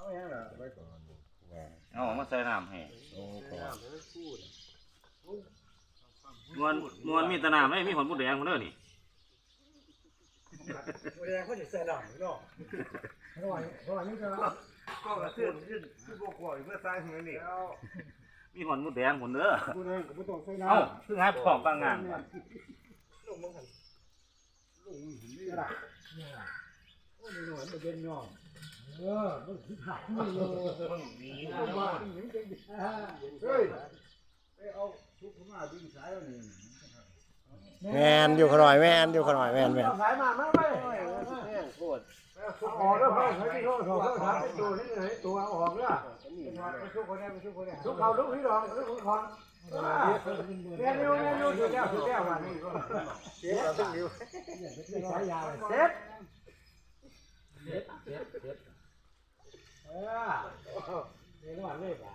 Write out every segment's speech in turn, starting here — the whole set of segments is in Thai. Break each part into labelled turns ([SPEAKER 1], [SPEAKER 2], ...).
[SPEAKER 1] เอาอย่างละไว้ก่อนว่า
[SPEAKER 2] เอามาใส่น้ำให้
[SPEAKER 1] โอ้ก่อน
[SPEAKER 2] นวลนวลมีแตะน้ำไม่มีผลบุแดงคนเด้อนี่
[SPEAKER 3] แดงเขาจะใส่หลังเนาะ
[SPEAKER 1] อร่อยอร่อยนี่ก็
[SPEAKER 3] ก็กระเทือนขึ้นที่พวกข่อยเพื่อสร้างเงินนี่
[SPEAKER 2] มีผลบุแดงคนเด้อ
[SPEAKER 1] กูนั่งกูต้องใส่น้
[SPEAKER 2] เอ้าคือให้ของกลางงาน
[SPEAKER 3] ลุงมึงหันำ
[SPEAKER 1] นี่ละเนี่ยโอ้ยหน่อยมันเย็นย่อ เออมันคิดหักนี่เลย
[SPEAKER 3] มึงหนี
[SPEAKER 1] บ้านเฮ้ยไปเอาทุกขมาดึงสายแล้วนี่
[SPEAKER 4] แมนอยู่ขน่อยแมนอยู่ขน่อยแมนแมน
[SPEAKER 1] เอาสายมามาไป
[SPEAKER 3] แห้งโคตร
[SPEAKER 1] ออกแล้วเพิ่มให้ที่เขาเขาเขาถามตัวนี่ไหนตัวออกเนี่ยไปสู้คนนี้ไปสู้คนนี้สู้เขาลูกพี่รองลูกพี่คอนเรียนรู้เรียนรู้สุดแล้วสุดแล้ววันนี้ก็
[SPEAKER 3] เสียเราต้องนิ้ว
[SPEAKER 1] สายยาวเซ็ตเซ็ต เออเรียนว่าเลยป่ะ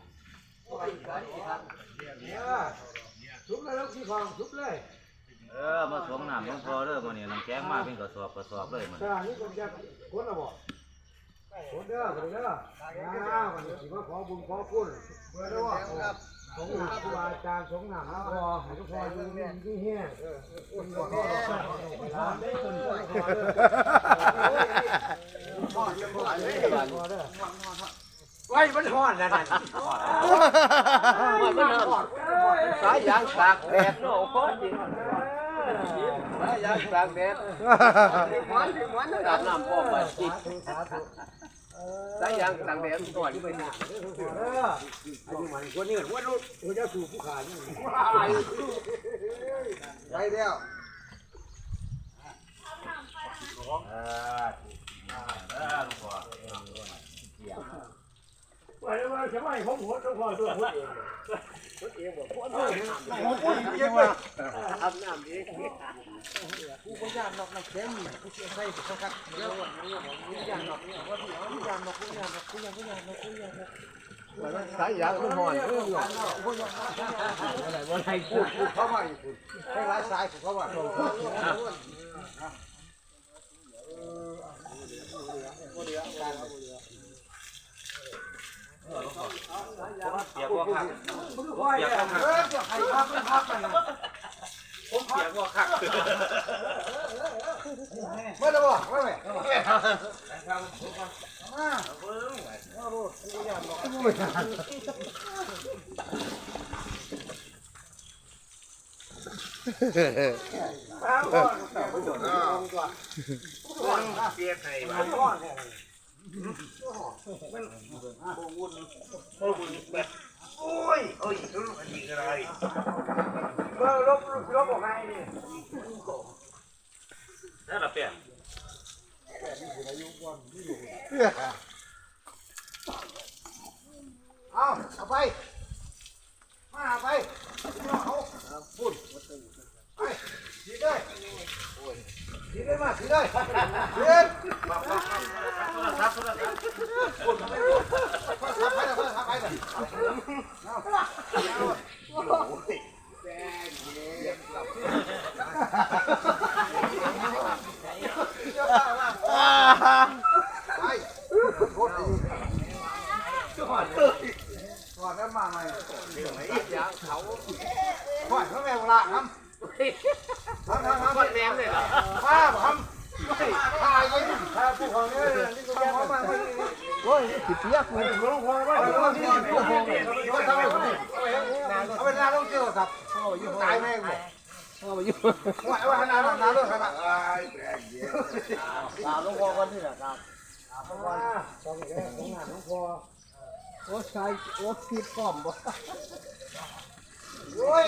[SPEAKER 1] เออทุบเลยลูกพี่คอนทุบเลย
[SPEAKER 2] เออมาสวมน้ำหลวงพ่อเด้อมื้อนี้น้ำแกงมาเป็นกระสอบกระสอบเลยมื้อ
[SPEAKER 1] ส
[SPEAKER 2] นี้
[SPEAKER 1] ถานนี้คนจะคนละบ่คนเด้อคนเด้ออ้าวันสิมาขอบุญขอคุณเพื่อได้ว่าสงฆ์ครูอาจารย์สงฆ์หนักพอให้ทุกคนอยู่นี่ที่เฮี้ยคุณก็ขอทานได้ คนก็ขอเด้อขอเด้อขอเด้อ
[SPEAKER 3] ไว้มันห่อนนะนั่นสายยางตากแดดเนาะโคตรจริงสายยางตากแดดมันมันอาบน้ำป้อมไป
[SPEAKER 1] สาธุ
[SPEAKER 3] สายยางตากแดดก่อนที่ไปนี่
[SPEAKER 1] เอออายุมันคนนี้ว่ารู้ว่าจะสู่ผู้ขานี่
[SPEAKER 3] ไปแล้ว
[SPEAKER 2] เออเออหลวงพ่อ
[SPEAKER 1] ว่าว่าจะไม่ผมหัวต้องคอยตัวผมเอง
[SPEAKER 3] อาบน้ำเอง
[SPEAKER 1] กูก็ยานนอกนักเข้มกูเสียใส่สักพักเดี๋ยวกูยานนอกเนี่ยว่าพี่กูยานนอกกูยานนอกกูยานกูยานนอกกูยานนอก
[SPEAKER 3] สายยางมันห่อนเออหรอกวันไหนพูดพูดเข้ามาอีกคุณให้ร้ายสายผมเข้ามา
[SPEAKER 2] เปียกบ่คัก
[SPEAKER 1] มึงคอยเนี่ยเออจะใครพักไม่พักกัน
[SPEAKER 2] ผมเปียกบ่คัก
[SPEAKER 1] ไม่ได้บอกไม่ไม่อ้าวก็ไม่โดนลงตัว
[SPEAKER 3] เปียไทย
[SPEAKER 1] อ้าวก็เนี่ย
[SPEAKER 3] โอ้ยโอ้ยรู้อันนี้อะไร
[SPEAKER 1] เมื่อลบลบออกไงนี่
[SPEAKER 2] แล้วละเปลี่ยก
[SPEAKER 1] เอาเอาไปมาไปเอาปุ่นไป ดีได้ดีได้มาดีได้เด็ด
[SPEAKER 2] โทรศัพท์โทรศัพท์
[SPEAKER 1] ปุ่นไปปุ่นไปไปไปไป ก่อนแล้วมาใหม่
[SPEAKER 3] ยางเขา
[SPEAKER 1] ก่อนเขาแม่เวลาทำทำทำทำ
[SPEAKER 3] คนแหลมเลยเหรอ
[SPEAKER 1] ข้าทำถ่ายไปถ่ายผู้ของนี่นี่ก็ยังมาโอ้ยผิดเสียกูร้องพอไว้ร้องที่ผู้ของนี่เขาทำให้ผมเอาเวลาต้องเจอครับตายแม่งเลยว่าว่าขนาดนั้นนะด้วยขนาดตาลงคอกันที่ไหนครับตาลงคอต้องแก่ของงา นลงคอโอ้ใช่โอ้คิดป้อมบ่โอ้ย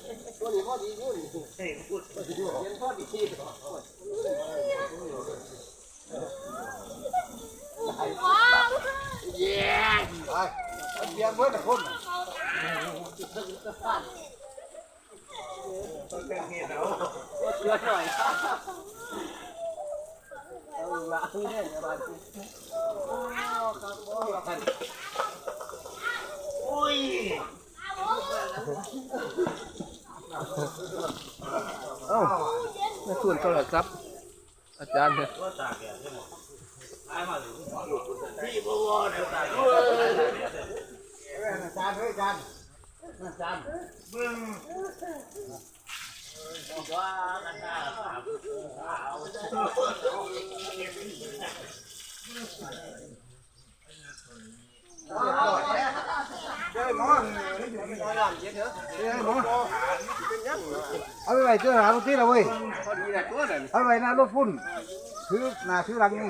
[SPEAKER 1] เบี
[SPEAKER 5] ยงเบิดแต่คน
[SPEAKER 3] เชื่อหน่อยเอาละเนี่ยบาด
[SPEAKER 5] เอ้าไม่ส่วนโทรศัพท์อาจารย์เนี่ย จานเฮ้ยจานจานเจ้าหมอเจ้าหมอเอาไปไว้เจ้าหาลูกที่เราเว้ย
[SPEAKER 3] พอดีแหละตัวนั่น
[SPEAKER 5] เอาไปไว้หน้ารถพุ่นถือหน้าถือหลังนี่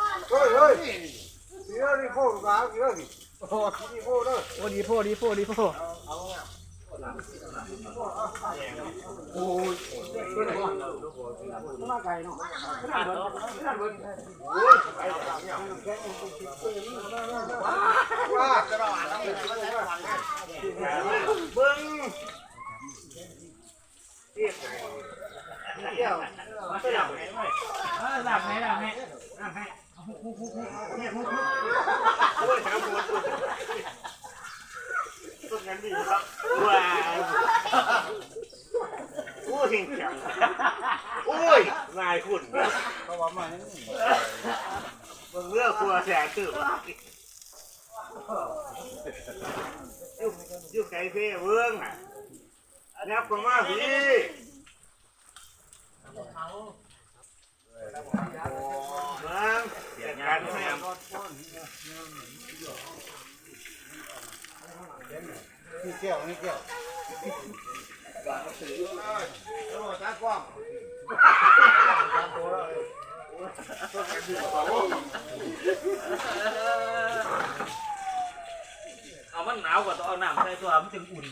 [SPEAKER 5] เฮ้ยเฮ้ยสีเราดีโฟลูกหลานสีเราดิโอ้โหดีโฟเด้อ
[SPEAKER 3] โอ้ ดีโพดีโพดีโพ
[SPEAKER 5] ว่าเขาว่ามาอย่ง
[SPEAKER 1] เลือกครัวแสนตื่นยุคยุคไก่เพ่เวิ้งอะนับกันมาพี่เวิ้งเสียการให้
[SPEAKER 5] นี่แก้วนี่แก้ว
[SPEAKER 2] เอามันหนาวกว่าต้องเอาน้ำใส่ตัวมันจึงอุ่น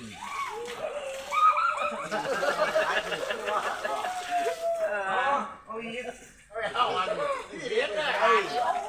[SPEAKER 2] พอแล้วสำคัญเลยน้ำอุ่น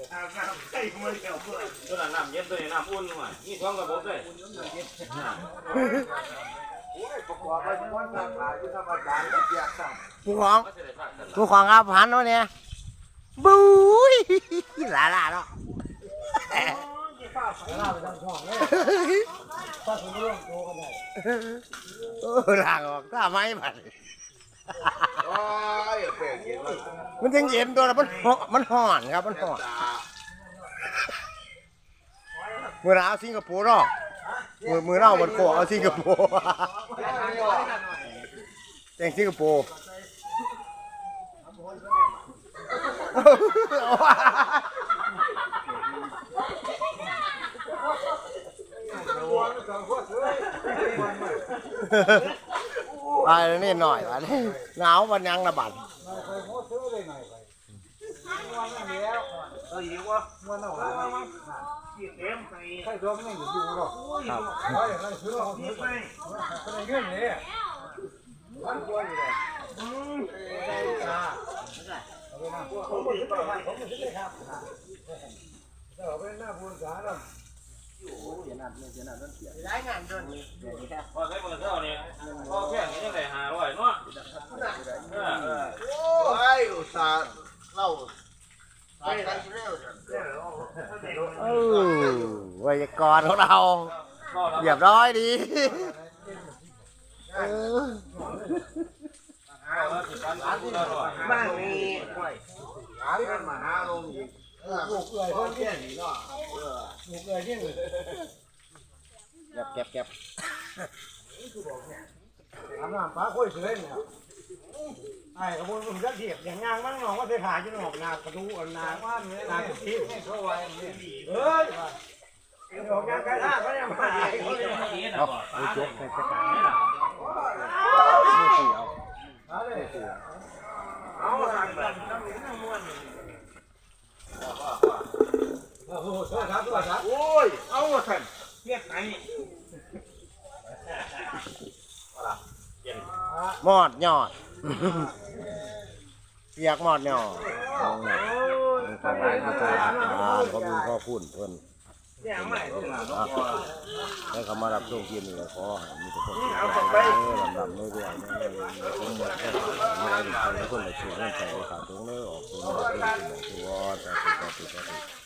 [SPEAKER 2] ตัวนั้นน้ำเย็นตัวนี้น้ำอุ่นมานี่ท้องระบอกเลย
[SPEAKER 5] ประกอบไปม้วนาขายที่ธรรมดาเปียกสั่ง
[SPEAKER 4] ผู้ของ
[SPEAKER 2] ก็จะได้ฝากกัน
[SPEAKER 4] ผู้ของครับหันวะเนี่ยบุ้ยหลาหลาเนาะ
[SPEAKER 5] ลาไปทางช่องเลยถ้าคุณร่วมโตกันได้
[SPEAKER 4] เออหลางออกถ้าไม่บัด
[SPEAKER 3] โอ้ยเป็ดเย็นมั
[SPEAKER 4] นยังเย็นตัวละมันห่อมันห่อนครับมันห่อน มือหนาวสิงคโปร์เนาะมือมือเน่ามันโกะเอาสิงคโปร์แจงสิงคโปร์ไปนี่หน่อยไปหนาววันยังระบาด
[SPEAKER 5] มาเคยโม้ซื้อเลยหน่อยไปวันนี้แล้ว
[SPEAKER 1] เออหิววะ
[SPEAKER 5] วันเอาหลาน
[SPEAKER 1] กินเต็มไป
[SPEAKER 5] ใครตัวมันยังอยู่หรอกครับเพราะอย่างไรซื้อของ
[SPEAKER 1] นี่
[SPEAKER 5] ซื้อ
[SPEAKER 1] ไป
[SPEAKER 5] ก็ได้เงินเนี่ยวันตัวอยู่เลยได้จ้าเอาไปนะผมไม่ซื้อไปผมไม่ซื้อเลยครับเอาไปหน้าบุญสาแล้ว
[SPEAKER 2] พอใช้มือเท่านี้พอแค่นี้ยังไงหาร้อยเนาะเออ
[SPEAKER 5] โอ้
[SPEAKER 1] เล่าสายกันเร็ว
[SPEAKER 4] เออไวยากรณ์ของเราเรียบร้อยดีเออ
[SPEAKER 3] บ้านนี้
[SPEAKER 1] หากันมาหาลงอีกลูกเอ้ยคนเที่ยงนี่เนาะลูกเอ้ยเที่นี่
[SPEAKER 4] เก็บเก็บเก็บ
[SPEAKER 1] ทำน้ำปลาค่อยเสือเนี่ย ไอ้ขบวนผมจะเทียบอย่างงางมั่งน้องว่าเสียหายจะหนอกนากระดูนนาว่านนาตุทิพย์เฮ้ยดอกยางกระด้างก็ยังมา
[SPEAKER 4] เอาไปจกไปสักการไม่ตีเอา
[SPEAKER 5] เอาทางแบบ
[SPEAKER 1] โอ้โหโทษครับโทษครับ
[SPEAKER 5] โอ้ยเอาท่านเฮ็ดไหน
[SPEAKER 4] หมอดยอด เปียกหมอดยอดขอบคุณขอบคุณขอบคุณเพิ่น
[SPEAKER 5] เนี่ยไม่ถึง
[SPEAKER 4] ให้เขามารับช่วงกินเลยขอมีแต่คนที่ลำลำไม่เรื่อยไม่เรื่อยไม่หมดแค่ไม่ได้ใครคนละช่วยเงินใส่ขาดตรงนี้ออกตรงนี้ตัวตัวตัวตัว